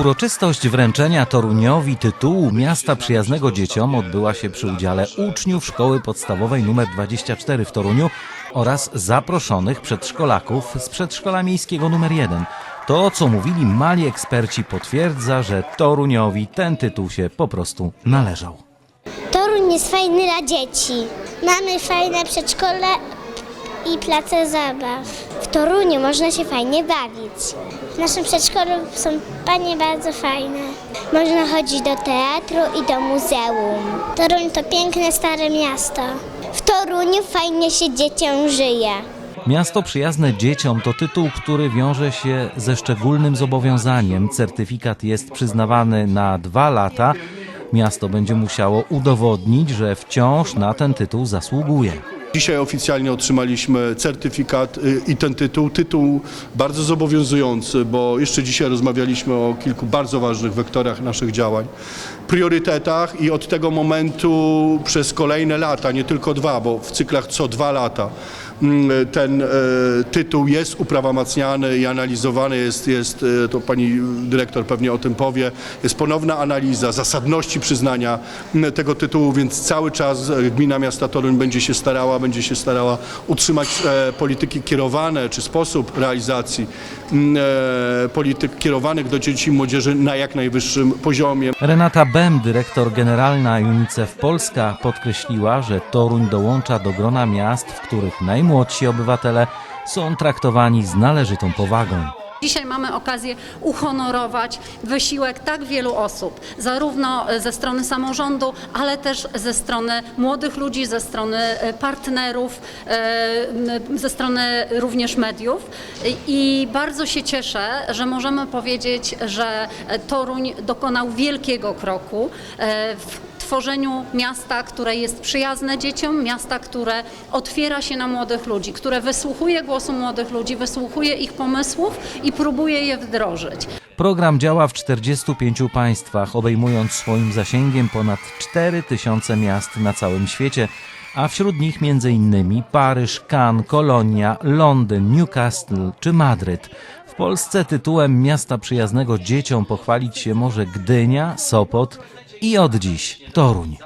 Uroczystość wręczenia Toruniowi tytułu Miasta Przyjaznego Dzieciom odbyła się przy udziale uczniów Szkoły Podstawowej nr 24 w Toruniu oraz zaproszonych przedszkolaków z przedszkola miejskiego nr 1. To, co mówili mali eksperci, potwierdza, że Toruniowi ten tytuł się po prostu należał. Toruń jest fajny dla dzieci. Mamy fajne przedszkole i place zabaw. Toruniu można się fajnie bawić. W naszym przedszkolu są panie bardzo fajne. Można chodzić do teatru i do muzeum. Toruń to piękne, stare miasto. W Toruniu fajnie się dzieciom żyje. Miasto przyjazne dzieciom to tytuł, który wiąże się ze szczególnym zobowiązaniem. Certyfikat jest przyznawany na dwa lata. Miasto będzie musiało udowodnić, że wciąż na ten tytuł zasługuje. Dzisiaj oficjalnie otrzymaliśmy certyfikat y, i ten tytuł. Tytuł bardzo zobowiązujący, bo jeszcze dzisiaj rozmawialiśmy o kilku bardzo ważnych wektorach naszych działań, priorytetach i od tego momentu przez kolejne lata, nie tylko dwa, bo w cyklach co dwa lata ten e, tytuł jest uprawomacniany i analizowany, jest, jest, e, to pani dyrektor pewnie o tym powie, jest ponowna analiza zasadności przyznania m, tego tytułu, więc cały czas e, Gmina Miasta Toruń będzie się starała, będzie się starała utrzymać polityki kierowane, czy sposób realizacji m, e, polityk kierowanych do dzieci i młodzieży na jak najwyższym poziomie. Renata Bem, dyrektor generalna UNICEF Polska, podkreśliła, że Toruń dołącza do grona miast, w których najmłodsi obywatele są traktowani z należytą powagą. Dzisiaj mamy okazję uhonorować wysiłek tak wielu osób, zarówno ze strony samorządu, ale też ze strony młodych ludzi, ze strony e, partnerów, e, ze strony również mediów. I bardzo się cieszę, że możemy powiedzieć, że Toruń dokonał wielkiego kroku e, w tworzeniu miasta, które jest przyjazne dzieciom, miasta, które otwiera się na młodych ludzi, które wysłuchuje głosu młodych ludzi, wysłuchuje ich pomysłów i próbuje je wdrożyć. Program działa w 45 państwach, obejmując swoim zasięgiem ponad 4000 miast na całym świecie, a wśród nich m.in. Paryż, Cannes, Kolonia, Londyn, Newcastle czy Madryt. W Polsce tytułem miasta przyjaznego dzieciom pochwalić się może Gdynia, Sopot i od dziś Toruń.